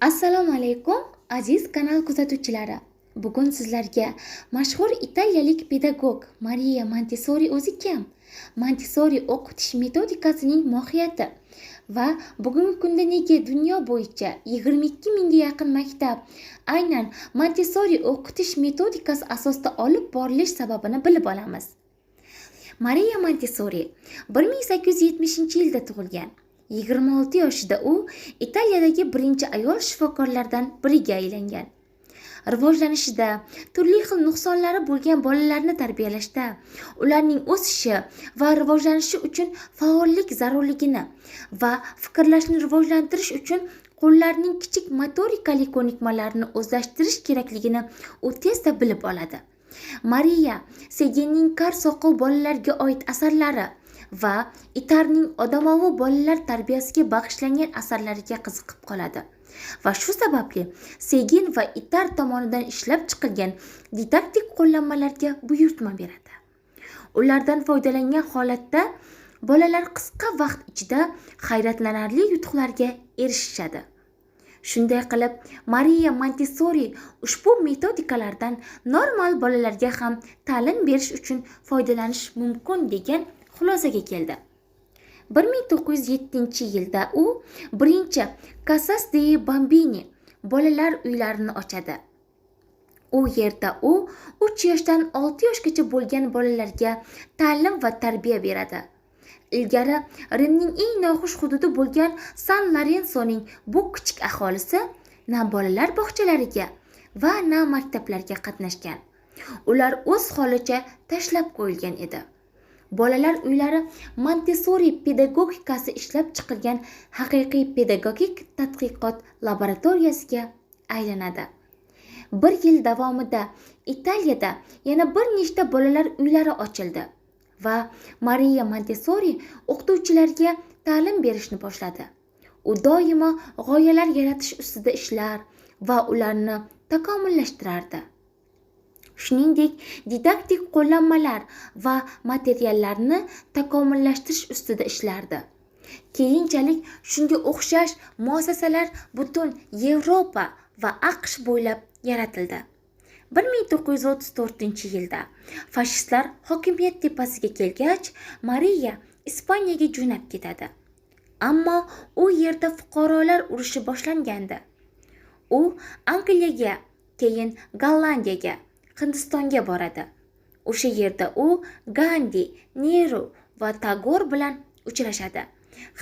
assalomu alaykum aziz kanal kuzatuvchilari. Bugun sizlarga mashhur italiyalik pedagog mariya montessori o'zi kim? Montessori o'qitish metodikasining mohiyati va bugungi kunda nega dunyo bo'yicha 22 mingga yaqin maktab aynan montessori o'qitish metodikasi asosida olib borilish sababini bilib olamiz. Mariya montessori 1870 yilda tug'ilgan. 26 yoshida u italiyadagi birinchi ayol shifokorlardan biriga aylangan. Rivojlanishida turli xil nuqsonlari bo'lgan bolalarni tarbiyalashda ularning o'sishi va rivojlanishi uchun faollik zarurligini va fikrlashni rivojlantirish uchun qo'llarning kichik motorikali ko'nikmalarini o'zlashtirish kerakligini u tezda bilib oladi. Mariya segenning kar soqov bolalarga oid asarlari va itarning odamovi bolalar tarbiyasiga bag'ishlangan asarlariga qiziqib qoladi. Va shu sababli segin va itar tomonidan ishlab chiqilgan didaktik qo'llanmalarga buyurtma beradi. Ulardan foydalangan holatda bolalar qisqa vaqt ichida hayratlanarli yutuqlarga erishishadi. Shunday qilib mariya montessori ushbu metodikalardan normal bolalarga ham ta'lim berish uchun foydalanish mumkin degan xulosaga keldi. 1907 yilda u birinchi kasas de bambini bolalar uylarini ochadi. U yerda u 3 yoshdan 6 yoshgacha bo'lgan bolalarga ta'lim va tarbiya beradi. Ilgari rimning eng noxush hududi bo'lgan san lorensoning bu kichik aholisi na bolalar bog'chalariga va na maktablarga qatnashgan. Ular o'z holicha tashlab qo'yilgan edi. Bolalar uylari montessori pedagogikasi ishlab chiqilgan haqiqiy pedagogik tadqiqot laboratoriyasiga aylanadi. Bir yil davomida italiyada yana bir nechta bolalar uylari ochildi va mariya montessori o'qituvchilarga ta'lim berishni boshladi. U doimo g'oyalar yaratish ustida ishlar va ularni takomillashtirardi. Shuningdek didaktik qo'llanmalar va materiallarni takomillashtirish ustida ishlardi. Keyinchalik shunga o'xshash muassasalar butun yevropa va aqsh bo'ylab yaratildi. 1934 yilda fashistlar hokimiyat tepasiga kelgach mariya ispaniyaga jo'nab ketadi. Ammo u yerda fuqarolar urushi boshlangandi. U angliyaga keyin gollandiyaga hindistonga boradi. O'sha yerda u gandi neru va tagor bilan uchrashadi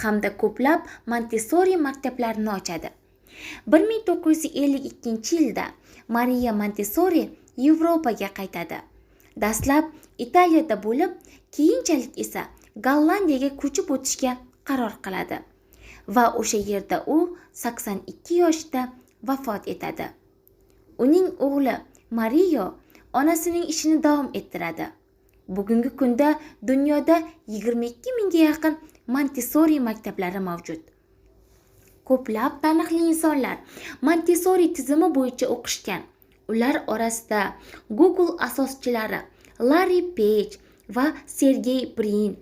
hamda ko'plab montessori maktablarini ochadi. 1952 yilda mariya montessori yevropaga qaytadi. Dastlab italiyada bo'lib keyinchalik esa gollandiyaga ko'chib o'tishga qaror qiladi va o'sha yerda u 82 yoshda vafot etadi. Uning o'g'li mario onasining ishini davom ettiradi. Bugungi kunda dunyoda 22 mingga yaqin montessori maktablari mavjud. Ko'plab taniqli insonlar montessori tizimi bo'yicha o'qishgan. Ular orasida google asoschilari larri peyj va sergey brin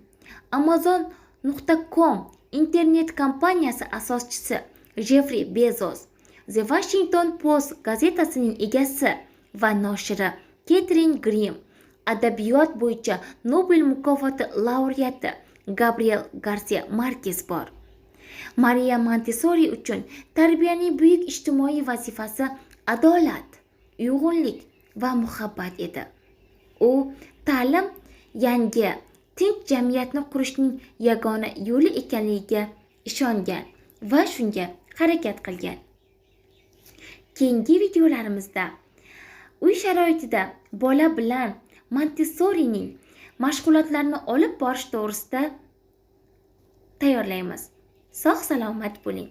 amazon.com internet kompaniyasi asoschisi jeffri bezos the washington post gazetasining egasi va noshiri ketrin grim adabiyot bo'yicha nobel mukofoti laureati gabriel garsiya markes bor. Mariya montessori uchun tarbiyaning buyuk ijtimoiy vazifasi adolat uyg'unlik va muhabbat edi. U ta'lim yangi tinch jamiyatni qurishning yagona yo'li ekanligiga ishongan va shunga harakat qilgan. Keyingi videolarimizda uy sharoitida bola bilan montessorining mashg'ulotlarini olib borish to'g'risida tayyorlaymiz. Sog' salomat bo'ling.